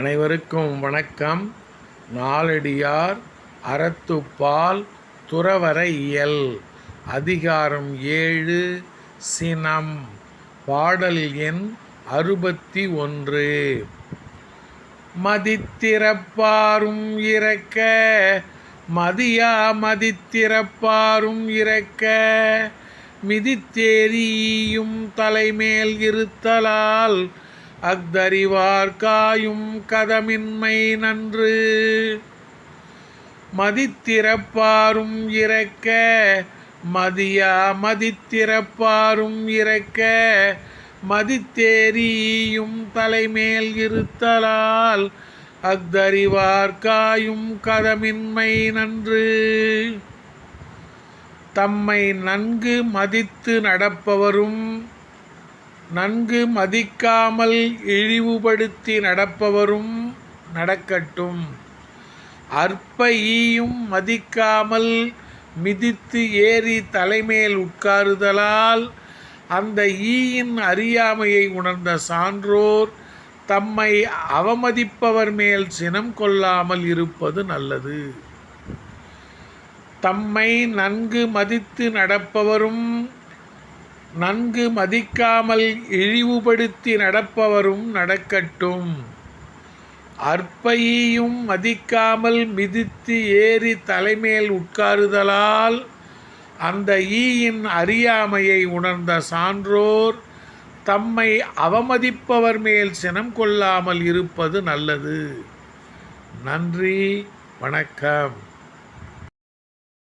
அனைவருக்கும் வணக்கம். நாலடியார் அறத்துப்பால் துறவர இயல். அதிகாரம் ஏழு சினம். பாடல் எண் அறுபத்தி ஒன்று. மதித்திறப்பாரும் இறக்க. மதியா மதித்திறப்பாரும் இறக்க. மிதித்தேரியும் தலைமேல் இருத்தலால் அக்தறிவார்காயும் கதமின்மை நன்று. மதித்திறப்பாரும் இறக்க மதியா மதித்திறப்பாரும் இறக்க மதித்தேரியும் தலைமேல் இருத்தலால் அக்தறிவார்காயும் கதமின்மை நன்று. தம்மை நன்கு மதித்து நடப்பவரும் நன்கு மதிக்காமல் இழிவுபடுத்தி நடப்பவரும் நடக்கட்டும். அற்ப ஈயும் மதிக்காமல் மிதித்து ஏறி தலைமேல் உட்காருதலால் அந்த ஈயின் அறியாமையை உணர்ந்த சான்றோர் தம்மை அவமதிப்பவர் மேல் சினம் கொள்ளாமல் இருப்பது நல்லது. தம்மை நன்கு மதித்து நடப்பவரும் நன்கு மதிக்காமல் இழிவுபடுத்தி நடப்பவரும் நடக்கட்டும். அற்பையும் மதிக்காமல் மிதித்து ஏறி தலைமேல் உட்காருதலால் அந்த ஈயின் அறியாமையை உணர்ந்த சான்றோர் தம்மை அவமதிப்பவர் மேல் சினம் கொள்ளாமல் இருப்பது நல்லது. நன்றி வணக்கம்.